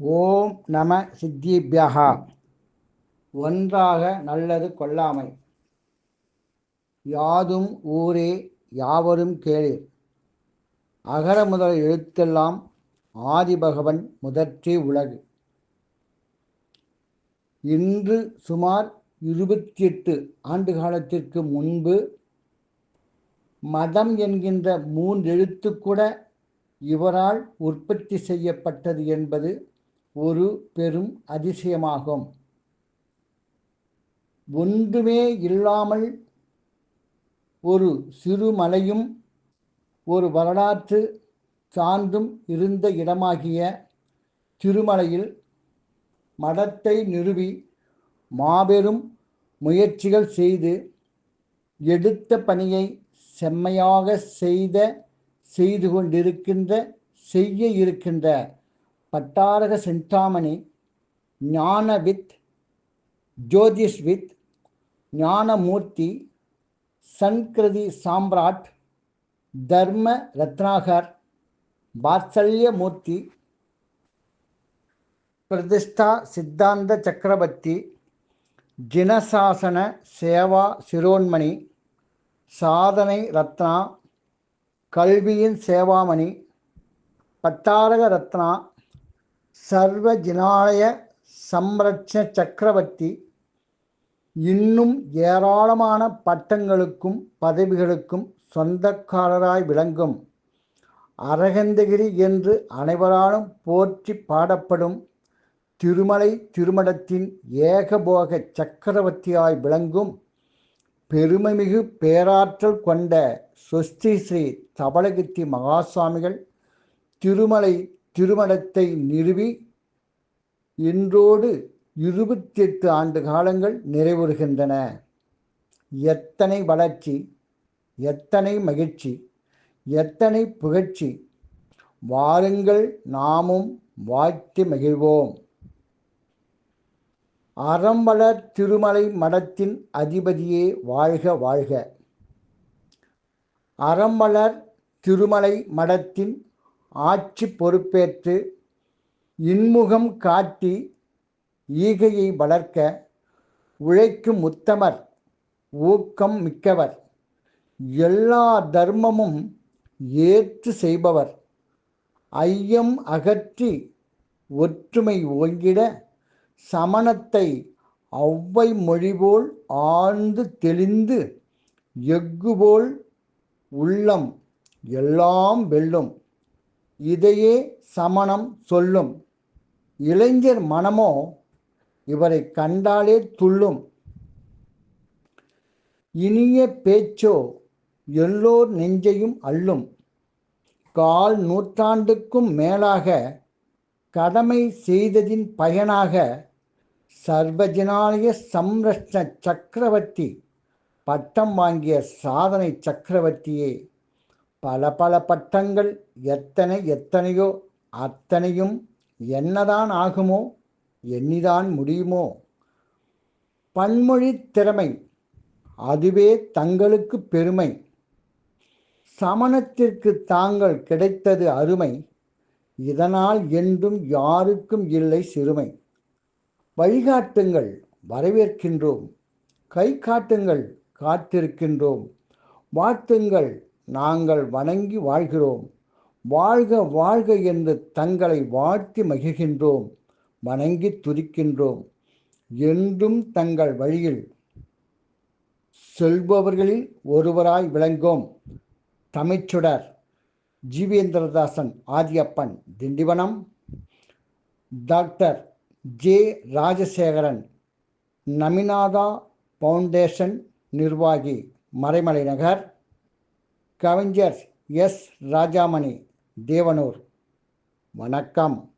ஓம் நம சித்திபியகா ஒன்றாக நல்லது கொள்ளாமை. யாதும் ஊரே யாவரும் கேளீர் அகர முதல் எழுத்தெல்லாம் ஆதிபகவன் முதற்றே உலகு. இன்று சுமார் இருபத்தி எட்டு ஆண்டு காலத்திற்கு முன்பு மதம் என்கின்ற மூன்றெழுத்து கூட இவரால் உற்பத்தி செய்யப்பட்டது என்பது ஒரு பெரும் அதிசயமாகும். ஒன்றுமே இல்லாமல் ஒரு சிறு மலையும் ஒரு வரலாற்று சார்ந்தும் இருந்த இடமாகிய திருமலையில் மடத்தை நிறுவி மாபெரும் முயற்சிகள் செய்து எடுத்த பணியை செம்மையாக செய்த செய்து கொண்டிருக்கின்ற செய்ய இருக்கின்ற பட்டாரக சிந்தாமணி ஞானவித் ஜோதிஷ்வித் ஞானமூர்த்தி சன்கிருதி சாம்ராட் தர்ம ரத்னாகர் வாத்சல்யமூர்த்தி பிரதிஷ்டா சித்தாந்த சக்கரவர்த்தி ஜினசாசன சேவா சிரோன்மணி சாதனை ரத்னா கல்வியின் சேவாமணி பட்டாரக ரத்னா சர்வ ஜினாலய சம்ரட்ச சக்கரவர்த்தி இன்னும் ஏராளமான பட்டங்களுக்கும் பதவிகளுக்கும் சொந்தக்காரராய் விளங்கும். அரகந்தகிரி என்று அனைவராலும் போற்றி பாடப்படும் திருமலை திருமடத்தின் ஏகபோக சக்கரவர்த்தியாய் விளங்கும் பெருமைமிகு பேராற்றல் கொண்ட சொஸ்தி ஸ்ரீ தபலகித்தி மகாசுவாமிகள் திருமலை திருமடத்தை நிறுவி இன்றோடு இருபத்தி எட்டு ஆண்டு காலங்கள் நிறைவுறுகின்றன. எத்தனை வளர்ச்சி எத்தனை மகிழ்ச்சி எத்தனை புகழ்ச்சி. வாருங்கள் நாமும் வாழ்த்தி மகிழ்வோம். அறம்பலர் திருமலை மடத்தின் அதிபதியே வாழ்க வாழ்க. அறம்பலர் திருமலை மடத்தின் ஆட்சி பொறுப்பேற்று இன்முகம் காட்டி ஈகையை வளர்க்க உழைக்கும் உத்தமர் ஊக்கம் மிக்கவர். எல்லா தர்மமும் ஏற்று செய்பவர். ஐயம் அகற்றி ஒற்றுமை ஓங்கிட சமணத்தை ஒளவை மொழிபோல் ஆழ்ந்து தெளிந்து எஃகுபோல் உள்ளம் எல்லாம் வெல்லும். இதையே சமணம் சொல்லும். இளைஞர் மனமோ இவரை கண்டாலே துள்ளும். இனிய பேச்சோ எல்லோர் நெஞ்சையும் அள்ளும். கால் நூற்றாண்டுக்கும் மேலாக கடமை செய்ததின் பயனாக சர்வஜனாலய சம்ரஷ்ண சக்கரவர்த்தி பட்டம் வாங்கிய சாதனை சக்கரவர்த்தியே. பல பல பட்டங்கள் எத்தனை எத்தனையோ அத்தனையும் என்னதான் ஆகுமோ எண்ணிதான் முடியுமோ. பன்மொழி திறமை அதுவே தங்களுக்கு பெருமை. சமணத்திற்கு தாங்கள் கிடைத்தது அருமை. இதனால் என்றும் யாருக்கும் இல்லை சிறுமை. வழிகாட்டுங்கள் வரவேற்கின்றோம். கை காட்டுங்கள் காத்திருக்கின்றோம். வாழ்த்துங்கள் நாங்கள் வணங்கி வாழ்கிறோம். வாழ்க வாழ்க என்று தங்களை வாழ்த்தி மகிழ்கின்றோம். வணங்கி துதிக்கின்றோம். என்றும் தங்கள் வழியில் செல்பவர்களில் ஒருவராய் விளங்கும். தமிழ்ச்சுடர் Jeevendradasan Adiyappan Tindivanam. Doctor J Rajasekaran Naminatha foundation நிர்வாகி மறைமலை நகர். கவிஞர் எஸ். ராஜாமணி தேவனூர். வணக்கம்.